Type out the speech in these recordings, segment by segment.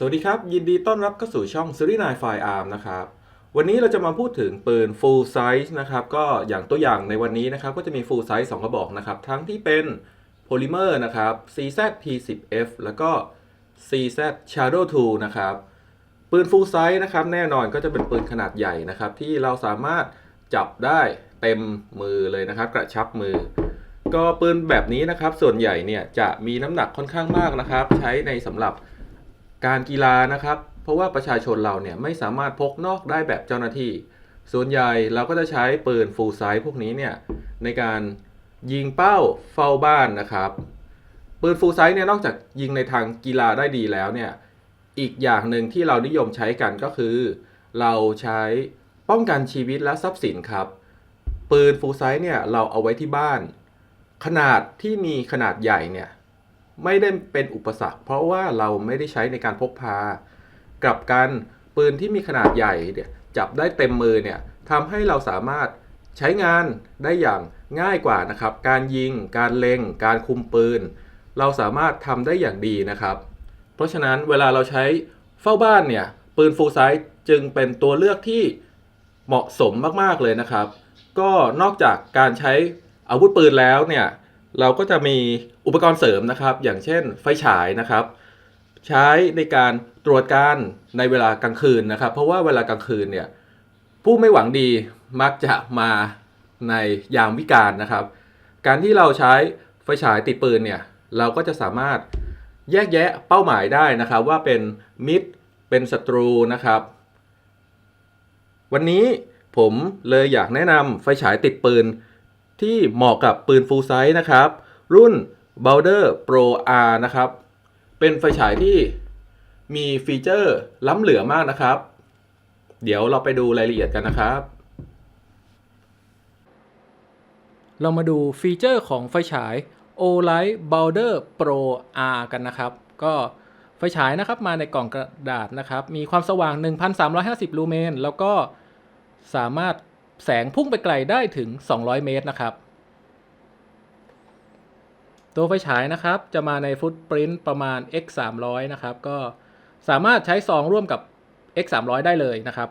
สวัสดีครับ ยินดีต้อนรับเข้าสู่ช่องซีรีส์นายไฟอาร์มนะครับ วันนี้เราจะมาพูดถึงปืน full size นะครับ ก็อย่างตัวอย่างในวันนี้นะครับ ก็จะมี full size 2 กระบอกนะครับ ทั้งที่เป็นโพลิเมอร์นะครับ CZ P10F แล้วก็ CZ Shadow 2 นะครับ ปืน full size นะครับ แน่นอนก็จะเป็นปืนขนาดใหญ่นะครับ ที่เราสามารถจับได้เต็มมือเลยนะครับ กระชับมือ ก็ปืนแบบนี้นะครับ ส่วนใหญ่เนี่ยจะมีน้ำหนักค่อนข้างมากนะครับ ใช้ในสำหรับ การกีฬานะครับ เพราะว่าประชาชนเราเนี่ยไม่สามารถพกนอกได้แบบเจ้าหน้าที่ ส่วนใหญ่เราก็จะใช้ปืนฟูลไซส์พวกนี้เนี่ยในการยิงเป้าเฝ้าบ้านนะครับปืนฟูลไซส์เนี่ยนอกจากยิงในทางกีฬาได้ดีแล้วเนี่ยอีกอย่างหนึ่งที่เรานิยมใช้กันก็คือ เราใช้ป้องกันชีวิตและทรัพย์สินครับ ปืนฟูลไซส์เนี่ยเราเอาไว้ที่บ้าน ขนาดที่มีขนาดใหญ่เนี่ย ไม่ได้เป็นอุปสรรค เพราะว่าเราไม่ได้ใช้ในการพกพา กลับกันปืนที่มีขนาดใหญ่เนี่ยจับได้เต็มมือเนี่ยทำให้เราสามารถใช้งานได้อย่างง่ายกว่านะครับ การยิง การเล็ง การคุมปืน เราสามารถทำได้อย่างดีนะครับ เพราะฉะนั้นเวลาเราใช้เฝ้าบ้านเนี่ยปืนฟูลไซส์จึงเป็นตัวเลือกที่เหมาะสมมากๆเลยนะครับ ก็นอกจากการใช้อาวุธปืนแล้วเนี่ย เราก็จะมีอุปกรณ์เสริมนะครับ อย่างเช่นไฟฉายนะครับ ใช้ในการตรวจการในเวลากลางคืนนะครับ เพราะว่าเวลากลางคืนเนี่ยผู้ไม่หวังดีมักจะมาในยามวิกาลนะครับ การที่เราใช้ไฟฉายติดปืนเนี่ยเราก็จะสามารถแยกแยะเป้าหมายได้นะครับ ว่าเป็นมิตรเป็นศัตรูนะครับ วันนี้ผมเลยอยากแนะนำไฟฉายติดปืน ที่เหมาะกับปืน full size นะครับ รุ่น b o w d e r Pro R นะครับ เป็นไฟฉายที่มีฟีเจอร์ล้ำเหลือมากนะครับ เดี๋ยวเราไปดูรายละเอียดกันนะครับ เรามาดูฟีเจอร์ของไฟฉาย O-Light Boulder Pro R กันนะครับ ก็ไฟฉายนะครับมาในกล่องกระดาษนะครับ มีความสว่าง 1,350 ลูเมน แล้วก็สามารถ แสงพุ่งไปไกลได้ถึง 200 เมตรนะครับ ตัวไฟฉายนะครับจะมาในฟุตปรินต์ประมาณ x 300นะครับ ก็สามารถใช้ซองร่วมกับ x 300ได้เลยนะครับ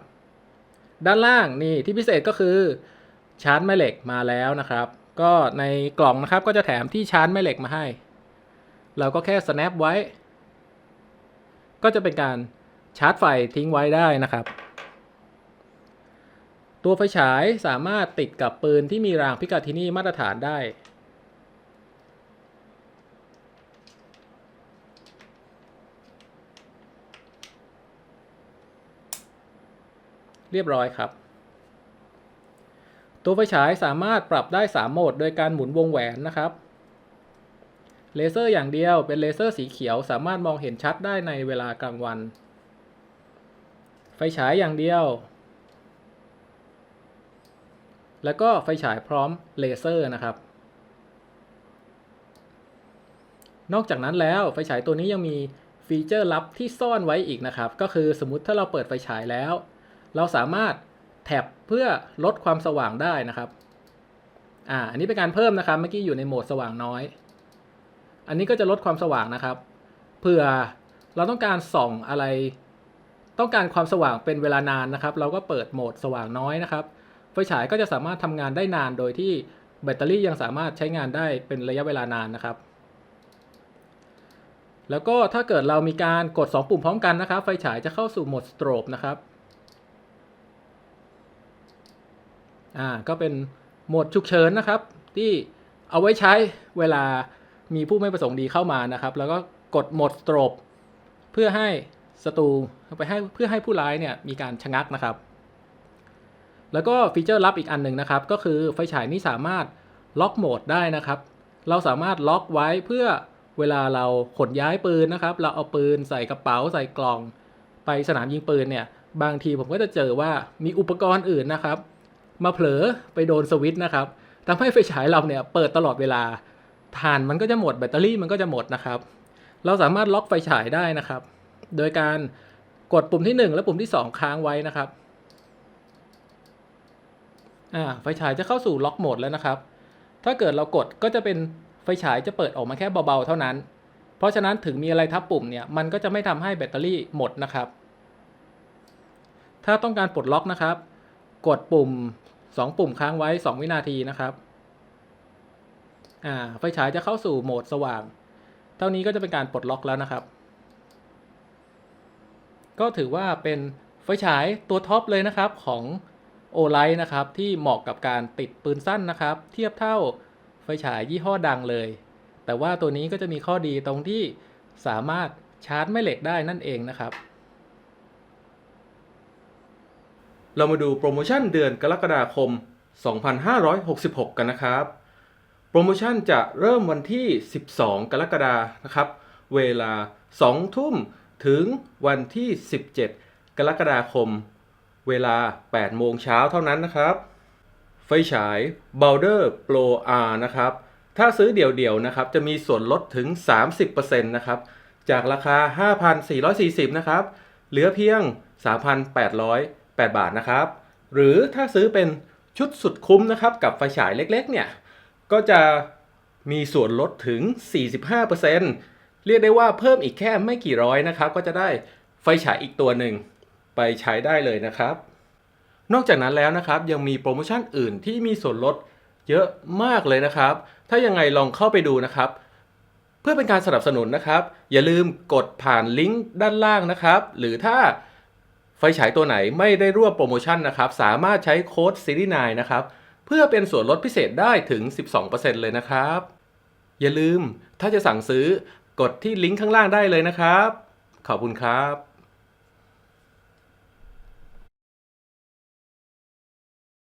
ด้านล่างนี่ที่พิเศษก็คือชาร์จแม่เหล็กมาแล้วนะครับ ก็ในกล่องนะครับก็จะแถมที่ชาร์จแม่เหล็กมาให้ เราก็แค่ snap ไว้ ก็จะเป็นการชาร์จไฟทิ้งไว้ได้นะครับ ตัวไฟฉายสามารถติดกับปืนที่มีรางพิกาทินีมาตรฐานได้ เรียบร้อยครับ ตัวไฟฉายสามารถปรับได้ 3 โหมด โดยการหมุนวงแหวนนะครับเลเซอร์อย่างเดียวเป็นเลเซอร์สีเขียวสามารถมองเห็นชัดได้ในเวลากลางวัน ไฟฉายอย่างเดียว แล้วก็ไฟฉายพร้อมเลเซอร์นะครับ นอกจากนั้นแล้วไฟฉายตัวนี้ยังมีฟีเจอร์ลับที่ซ่อนไว้อีกนะครับ ก็คือสมมติถ้าเราเปิดไฟฉายแล้ว เราสามารถแท็บเพื่อลดความสว่างได้นะครับอ่าอันนี้เป็นการเพิ่มนะครับ เมื่อกี้อยู่ในโหมดสว่างน้อย อันนี้ก็จะลดความสว่างนะครับ เผื่อเราต้องการส่องอะไร ต้องการความสว่างเป็นเวลานานนะครับ เราก็เปิดโหมดสว่างน้อยนะครับ ฟฉายก็จะสามารถทำงานได้นานโดยที่แบตเตอรี่ยังสามารถใช้งานได้เป็นระยะเวลานานนะครับ แล้วก็ถ้าเกิดเรามีการกด 2 ปุ่มพร้อมกันนะครับ ไฟฉายจะเข้าสู่โหมดสโตรบนะครับอ่าก็เป็นโหมดฉุกเฉินนะครับ ที่เอาไว้ใช้เวลามีผู้ไม่ประสงค์ดีเข้ามานะครับ แล้วก็กดโหมดสโตรบเพื่อให้ศัตรูไปให้เพื่อให้ผู้ร้ายเนี่ยมีการชะงักนะครับ แล้วก็ฟีเจอร์ลับอีกอันหนึ่งนะครับ ก็คือไฟฉายนี้สามารถล็อกโหมดได้นะครับ เราสามารถล็อกไว้เพื่อเวลาเราขนย้ายปืนนะครับ เราเอาปืนใส่กระเป๋าใส่กล่อง ไปสนามยิงปืนเนี่ย บางทีผมก็จะเจอว่ามีอุปกรณ์อื่นนะครับ มาเผลอไปโดนสวิตช์นะครับทำให้ไฟฉายเราเนี่ยเปิดตลอดเวลาถ่านมันก็จะหมดแบตเตอรี่มันก็จะหมดนะครับ เราสามารถล็อกไฟฉายได้นะครับ โดยการกดปุ่มที่ 1 และปุ่มที่ 2 ค้างไว้นะครับ อ่าไฟฉายจะเข้าสู่ล็อกโหมดแล้วนะครับ ถ้าเกิดเรากดก็จะเป็นไฟฉายจะเปิดออกมาแค่เบาๆเท่านั้น เพราะฉะนั้นถึงมีอะไรทับปุ่มเนี่ยมันก็จะไม่ทำให้แบตเตอรี่หมดนะครับ ถ้าต้องการปลดล็อกนะครับ กดปุ่ม 2 ปุ่มค้างไว้ 2 วินาทีนะครับอ่าไฟฉายจะเข้าสู่โหมดสว่าง เท่านี้ก็จะเป็นการปลดล็อกแล้วนะครับ ก็ถือว่าเป็นไฟฉายตัวท็อปเลยนะครับของ โอไลท์นะครับที่เหมาะกับการติดปืนสั้นนะครับ เทียบเท่าไฟฉายยี่ห้อดังเลย แต่ว่าตัวนี้ก็จะมีข้อดีตรงที่สามารถชาร์จแม่เหล็กได้นั่นเองนะครับ เรามาดูโปรโมชั่นเดือนกรกฎาคม 2566 กันนะครับ โปรโมชั่นจะเริ่มวันที่ 12 กรกฎานะครับ เวลา 2 ทุ่มถึงวันที่ 17 กรกฎาคม เวลา 8 โมงเช้าเท่านั้นนะครับ ไฟฉาย b o u d e r Pro R นะครับ ถ้าซื้อเดี่ยวๆนะครับ จะมีส่วนลดถึง 30%นะครับ จากราคา 5,440 นะครับ เหลือเพียง 3,808 บาทนะครับ หรือถ้าซื้อเป็นชุดสุดคุ้มนะครับ กับไฟฉายเล็กๆ เนี่ย ก็จะมีส่วนลดถึง 45%เรียกได้ว่าเพิ่มอีกแค่ไม่กี่ร้อยนะครับ ก็จะได้ไฟฉายอีกตัวหนึ่ง ไปใช้ได้เลยนะครับ นอกจากนั้นแล้วนะครับยังมีโปรโมชั่นอื่นที่มีส่วนลดเยอะมากเลยนะครับ ถ้ายังไงลองเข้าไปดูนะครับ เพื่อเป็นการสนับสนุนนะครับ อย่าลืมกดผ่านลิงก์ด้านล่างนะครับ หรือถ้าไฟฉายตัวไหนไม่ได้ร่วมโปรโมชั่นนะครับ สามารถใช้โค้ดซีรีส์9นะครับ เพื่อเป็นส่วนลดพิเศษได้ถึง 12%เลยนะครับ อย่าลืมถ้าจะสั่งซื้อกดที่ลิงก์ข้างล่างได้เลยนะครับ ขอบคุณครับ